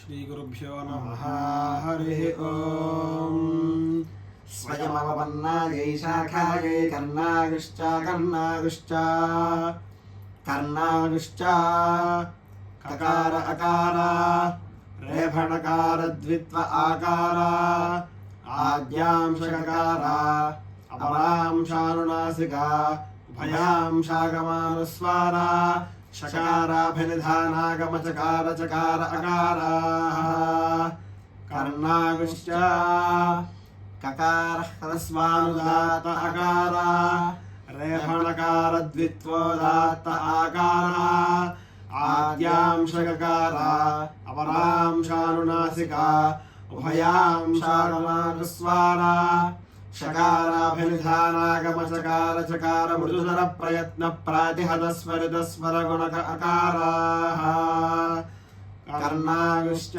श्रीगुरुभ्यो नमः। हरिः ॐ स्वयमवपन्नायै शाखायै कर्णागुश्च कर्णागुश्च। कर्णागुश्च। ककार, अकार। रेफणकार, द्वित्व, आकार। आद्यांशकार अपरांशानुनासिका उभयांशागमानुस्वारा शकाराभिनिधानागमचकार चकार अकाराः कर्णागुश्च ककारः ह्रस्वानुदात्त अकारा रेफणकार द्वित्वोदात्त आकारा आद्यांशककारा अपरांशानुनासिका उभयांशागमानुस्वारा शकाराभिनिधानागमचकार चकार मृदुधर प्रयत्न प्रातिहतस्वरित स्वर गुणक अकाराः कर्णागुश्च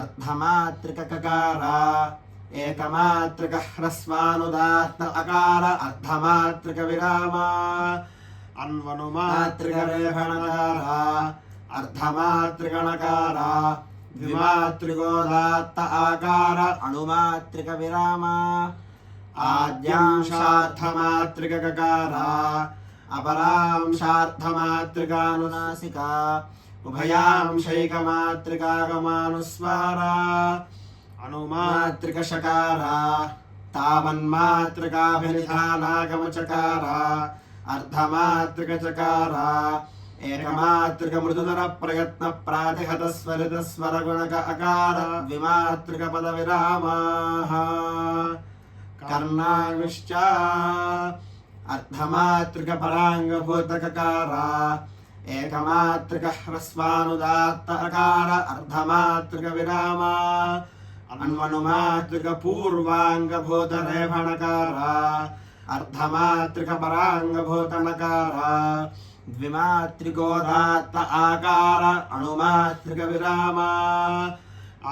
अर्धमात्रिकककारा एकमात्रिक ह्रस्वानुदात्त अकार अर्धमात्रिकविराम अन्वनुमात्रिकरेफणकारा अर्धमात्रिकणकारा द्विमात्रिकोदात्त आकार अणुमात्रिकविराम आद्यांशार्थमात्रिकककारा अपरांशार्थमात्रिकानुनासिका उभयांशैकमात्रिकागमानुस्वारा अनुमात्रिकशकारा तावन्मात्रिकाभिनिधानागमचकारा अर्धमात्रिकचकारा एकमात्रिकमृदुधर प्रयत्न प्रातिहत स्वरित स्वर गुणक अकार द्विमात्रिक पद विरामाः कर्णागुश्च अर्धमात्रिक पराङ्गभूतककारा एकमात्रिक ह्रस्वानुदात्त अकार अर्धमात्रिक विराम अन्वनुमात्रिक पूर्वाङ्गभूत रेफणकारा अर्धमात्रिक पराङ्गभूतनकारा द्विमात्रिकोदात्त आकार अणुमात्रिक विराम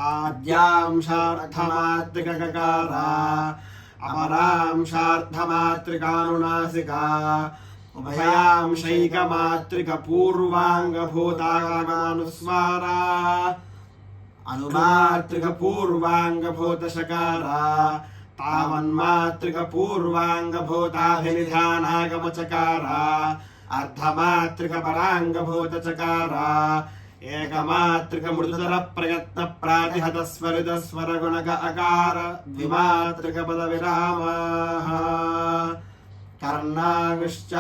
आद्यांशार्थमात्रिककारा अपरांशार्थमात्रिकानुनासिका उभयांशैकमात्रिकपूर्वाङ्गभूतागमानुस्वारा अनुमात्रिकपूर्वाङ्गभूतशकारा तावन्मात्रिकपूर्वाङ्गभूताभिनिधानागमचकारा अर्धमात्रिकपराङ्गभूतचकारा एकमात्रिकमृदुधर प्रयत्न प्रातिहत स्वरित स्वर गुणक अकार। द्विमात्रिकपद विरामाः कर्णागुश्च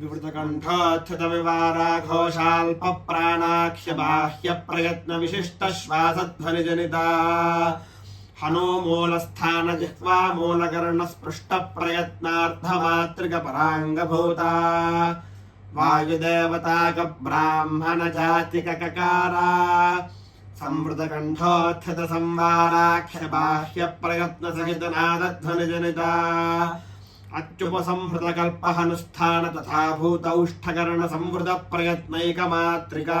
विवृतकण्ठोत्थितविवाराघोषाल्पप्राणाख्यबाह्यप्रयत्नविशिष्टश्वासध्वनिजनिता। హనో మూలస్థాన జిహ్వా మూలకర్ణ స్పృష్ట ప్రయత్నార్థమాతృకపరాంగభూత వాయుదేవతాక బ్రాహ్మణ జాతిక కకారా సంవృతకంఠోత్థిత సంవారాఖ్య బాహ్య ప్రయత్న సహిత నాదధ్వని జనిత అత్యుపసంహృతకల్పహనుష్ఠాన తథా భూతౌష్ఠకరణ సంవృత ప్రయత్నైకమాత్రికా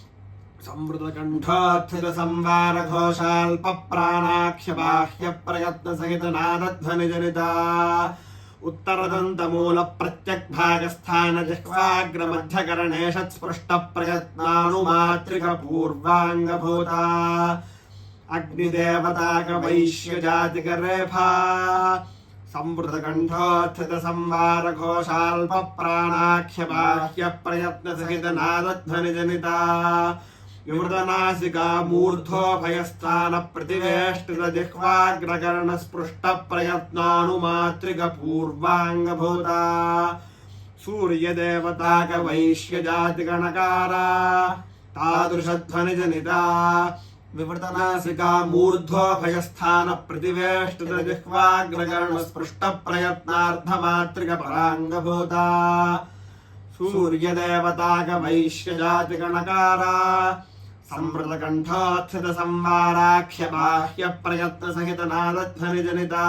प्रत्यक् भागस्थान जिह्वाग्र मध्यकरणेश स्पृष्ट प्रयत्नानुमात्रिक पूर्वाङ्गभूता अग्निदेवताक वैश्यजातिक रेफा संवृतकण्ठोत्थित संवार घोषाल्प प्राणाख्य बाह्य प्रयत्न सहित नादध्वनिजनिता विवृतनासिका मूर्धोभयस्थान प्रतिवेष्टित जिह्वाग्रकर्ण स्पृष्ट प्रयत्नानुमात्रिक पूर्वाङ्गभूता सूर्यदेवताक वैश्यजातिगणकारा तादृशध्वनिजनिता। विवृतनासिका मूर्ध्वभयस्थान प्रतिवेष्टित जिह्वाग्रकर्ण स्पृष्ट प्रयत्नार्थमात्रिक पराङ्गभूता सूर्यदेवताक वैश्यजातिगणकारा संवृतकण्ठोत्थित संवाराख्य बाह्य प्रयत्न सहित नादध्वनि जनिता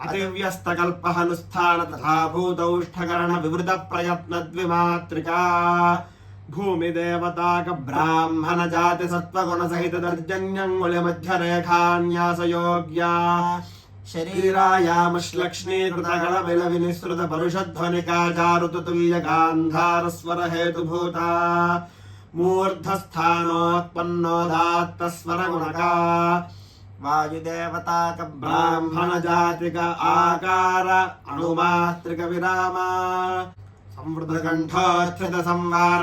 अतिव्यस्तकल्पहनुष्ठान तथा भूतौष्ठकरण विवृत प्रयत्न द्विमात्रिका भूमिदेवताक ब्राह्मण जाति सत्त्वगुण सहित दर्जन्यङ्गुल्य मध्य रेखान्यास योग्या शरीरायामश्लक्ष्मीकृतगण बिल विनिसृत परुषध्वनिका चारुतुल्य गान्धार स्वर हेतुभूता मूर्धस्थानोत्पन्नोदात्त स्वर गुणका वायुदेवताक ब्राह्मण जातिक आकार अणुमात्रिक विराम संवृतकण्ठोत्थित संवार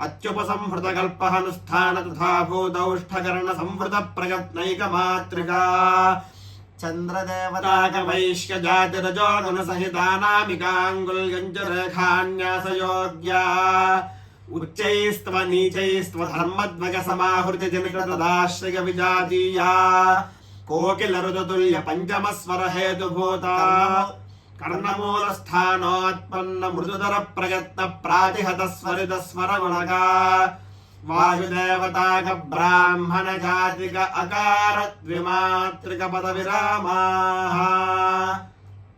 भागस्थान तलधो भागकर्ण विवृत प्रयत्ना अपरां शार्धमात्रिकानुनासिका उभयां शैकमात्रिक पूर्वाङ्गभूता सूर्यदेवताक शूद्रजातिकागमानुस्वारा विवृतकण्ठाथित विवाराघोष महाप्राणाख्य बाह्य प्रयत्न विशिष्ट श्वासध्वनि जनिता तालुस्थान विवृत मध्य जिह्वा मध्यकर्ण विवृत प्रयत्नानुमात्रिक पूर्वाङ्गभूता वायुदेवताक शूद्रजातिक शकारा विवृतकण्ठोत्थित विवाराघोषाल्प प्राणाख्य बाह्य प्रयत्न विशिष्ट श्वासध्वनि जनिता तालुस्थान जिह्वा मध्यकर्ण स्पृष्ट प्रयत्नानुमात्रिक पूर्वाङ्गभूता वायुदेवताक ब्राह्मण जातिकाभिनिधानागमचकारा तादृशध्वनि जनिता तालुस्थान जिह्वा मध्यकर्ण स्पृष्ट प्रयत्नार्थमात्रिक पराङ्गभूता वायुदेवताक ब्राह्मण जातिक चकारा संवृतकण्ठोत्थित संवाराख्य बाह्य प्रयत्न सहित नादध्वनि जनिता अत्युपसंहृत कल्पहनुष्ठान तथा भूतौष्ठकर्ण संवृत प्रयत्नैकमात्रिका चन्द्रदेवताक वैश्य जाति रजो गुण सहितानामिकाङ्गुल्यञ्च रेखान्यास योग्या उच्चैस्त्व नीचैस्त्व धर्मद्वय समाहृति जनित कर्णमूलस्थानोत्पन्न मृदुदर प्रयत्न प्रातिहत स्वरित स्वर गुणगा वायुदेवताक ब्राह्मण जातिक अकार द्विमात्रिक पद विरामाः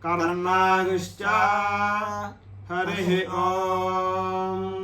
कर्णागिश्च हरिः ओम्।